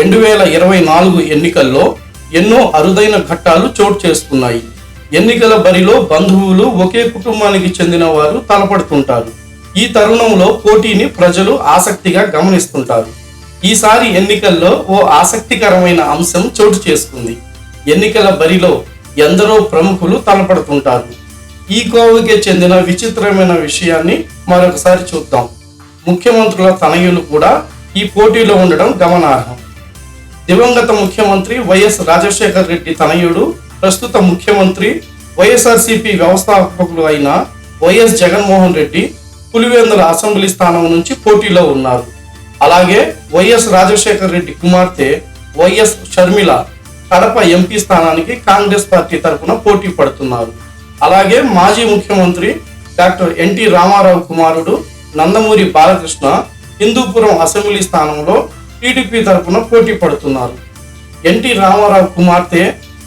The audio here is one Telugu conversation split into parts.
రెండు వేల ఇరవై నాలుగు ఎన్నికల్లో ఎన్నో అరుదైన ఘట్టాలు చోటు చేసుకున్నాయి. ఎన్నికల బరిలో బంధువులు ఒకే కుటుంబానికి చెందిన వారు తలపడుతుంటారు. ఈ తరుణంలో పోటీని ప్రజలు ఆసక్తిగా గమనిస్తుంటారు. ఈసారి ఎన్నికల్లో ఓ ఆసక్తికరమైన అంశం చోటు చేసుకుంది. ఎన్నికల బరిలో ఎందరో ప్రముఖులు తలపడుతుంటారు. ఈ కోవకి చెందిన విచిత్రమైన విషయాన్ని మరొకసారి చూద్దాం. ముఖ్యమంత్రుల తనయులు కూడా ఈ పోటీలో ఉండడం గమనార్హం. దివంగత ముఖ్యమంత్రి వైఎస్ రాజశేఖర్ రెడ్డి తనయుడు ప్రస్తుత ముఖ్యమంత్రి వైఎస్ఆర్సీపీ వ్యవస్థాపకులు అయిన వైఎస్ జగన్మోహన్ రెడ్డి పులివెందుల అసెంబ్లీ స్థానం నుంచి పోటీలో ఉన్నారు. అలాగే వైఎస్ రాజశేఖర్ రెడ్డి కుమార్తె వైఎస్ షర్మిల కడప ఎంపీ స్థానానికి కాంగ్రెస్ పార్టీ తరఫున పోటీ పడుతున్నారు. అలాగే మాజీ ముఖ్యమంత్రి డాక్టర్ ఎన్టీ రామారావు కుమారుడు నందమూరి బాలకృష్ణ హిందూపురం అసెంబ్లీ స్థానంలో టీడీపీ తరఫున పోటీ పడుతున్నారు. ఎన్టీ రామారావు కుమార్తె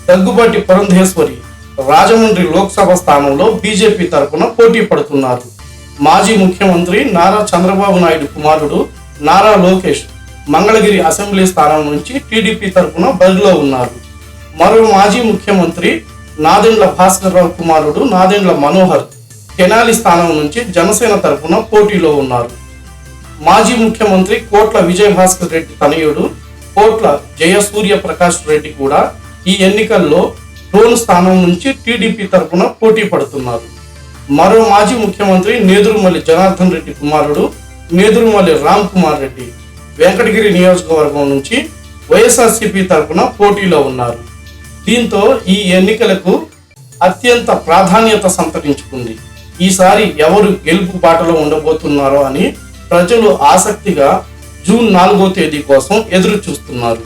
దగ్గుబాటి పురంధేశ్వరి రాజమండ్రి లోక్సభ స్థానంలో బీజేపీ తరఫున పోటీ పడుతున్నారు. మాజీ ముఖ్యమంత్రి నారా చంద్రబాబు నాయుడు కుమారుడు నారా లోకేష్ మంగళగిరి అసెంబ్లీ స్థానం నుంచి టీడీపీ తరఫున బరిలో ఉన్నారు. మరో మాజీ ముఖ్యమంత్రి నాదెండ్ల భాస్కర్రావు కుమారుడు నాదెండ్ల మనోహర్ తెనాలి స్థానం నుంచి జనసేన తరఫున పోటీలో ఉన్నారు. మాజీ ముఖ్యమంత్రి కోట్ల విజయభాస్కర్ రెడ్డి తనయుడు కోట్ల జయసూర్య ప్రకాష్ రెడ్డి కూడా ఈ ఎన్నికల్లో డోన్ స్థానం నుంచి టీడీపీ తరఫున పోటీ పడుతున్నారు. మరో మాజీ ముఖ్యమంత్రి నేదురుమల్లి జనార్దన్ రెడ్డి కుమారుడు నేదురుమల్లి రామ్ కుమార్ రెడ్డి వెంకటగిరి నియోజకవర్గం నుంచి వైఎస్ఆర్సీపీ తరఫున పోటీలో ఉన్నారు. దీంతో ఈ ఎన్నికలకు అత్యంత ప్రాధాన్యత సంతరించుకుంది. ఈసారి ఎవరు గెలుపు బాటలో ఉండబోతున్నారో అని ప్రజలు ఆసక్తిగా జూన్ నాలుగో తేదీ కోసం ఎదురు చూస్తున్నారు